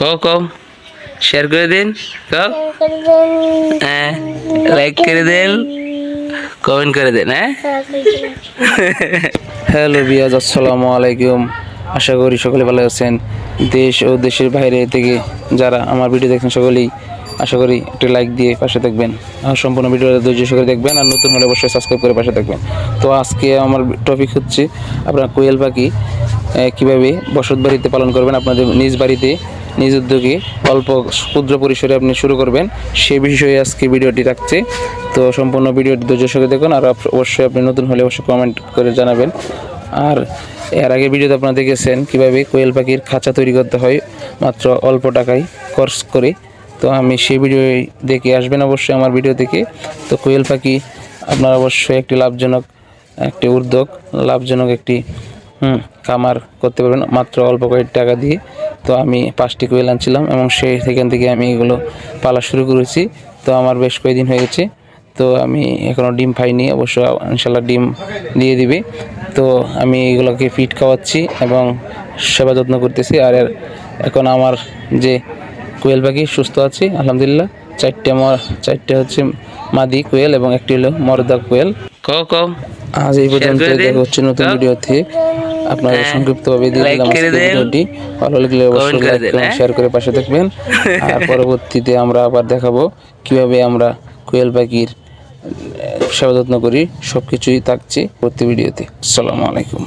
কও কও। শেয়ার করে দিন, কও। হ্যাঁ লাইক করে দেন কমেন্ট করে দেন হ্যাঁ। হ্যালো বিয়াজ, আসসালামু আলাইকুম। আশা করি সকলে ভালো আছেন। দেশ ও দেশের বাইরে থেকে যারা আমার ভিডিও দেখছেন সকলেই আশা করি একটি লাইক দিয়ে পাশে থাকবেন। আর সম্পূর্ণ ভিডিওটা ধৈর্য সহকারে দেখবেন আর নতুন হলে অবশ্যই সাবস্ক্রাইব করে পাশে থাকবেন। তো আজকে আমার টপিক হচ্ছে আপনার কোয়েল পাখি কীভাবে বসত বাড়িতে পালন করবেন, আপনাদের নিজ বাড়িতে নিজ উদ্যোগে অল্প ক্ষুদ্র পরিসরে আপনি শুরু করবেন। সে বিষয়ে আজকে ভিডিওটি রাখছে তো সম্পূর্ণ ভিডিওটি ধৈর্য সহকারে দেখুন আর অবশ্যই আপনি নতুন হলে অবশ্যই কমেন্ট করে জানাবেন। আর এর আগে ভিডিওতে আপনারা দেখেছেন কীভাবে কোয়েল পাখির খাঁচা তৈরি করতে হয় মাত্র অল্প টাকায় খরচ করে। তো আমি সেই ভিডিও দেখে আসবেন অবশ্যই আমার ভিডিও থেকে তো কোয়েল পাখি আপনার অবশ্যই একটি লাভজনক, একটি উদ্যোগ, লাভজনক একটি হুম কামার করতে পারবেন। মাত্র অল্প কয়েক টাকা দিয়ে তো আমি পাঁচটি কোয়েল আনছিলাম এবং সেই সেখান থেকে আমি এগুলো পালা শুরু করেছি। তো আমার বেশ কয়েকদিন হয়ে গেছে। তো আমি এখনও ডিম পাইনি অবশ্য ইনশাল্লাহ ডিম দিয়ে দিবে। তো আমি এগুলোকে ফিট খাওয়াচ্ছি এবং সেবা যত্ন করতেছি। আর এখন আমার যে কোয়েল পাখি সুস্থ আছে আলহামদুলিল্লাহ। চারটে মর চারটে হচ্ছে মাদি কোয়েল এবং একটি হলো মরদা কোয়েল। আজ এই পর্যন্ত দেখা হচ্ছে নতুন ভিডিওতে। আপনাদের হ্যাঁ, সংক্ষিপ্তভাবে দিয়ে দিলাম। ভিডিওটি। ভালো লাগলে অবশ্যই লাইক হ্যাঁ? শেয়ার করে পাশে থাকবেন। আর পরবর্তীতে আমরা আবার দেখাবো কীভাবে আমরা কোয়েল পাখির সেবা যত্ন করি। সব কিছুই থাকছে প্রতি ভিডিওতে। আসসালামু আলাইকুম।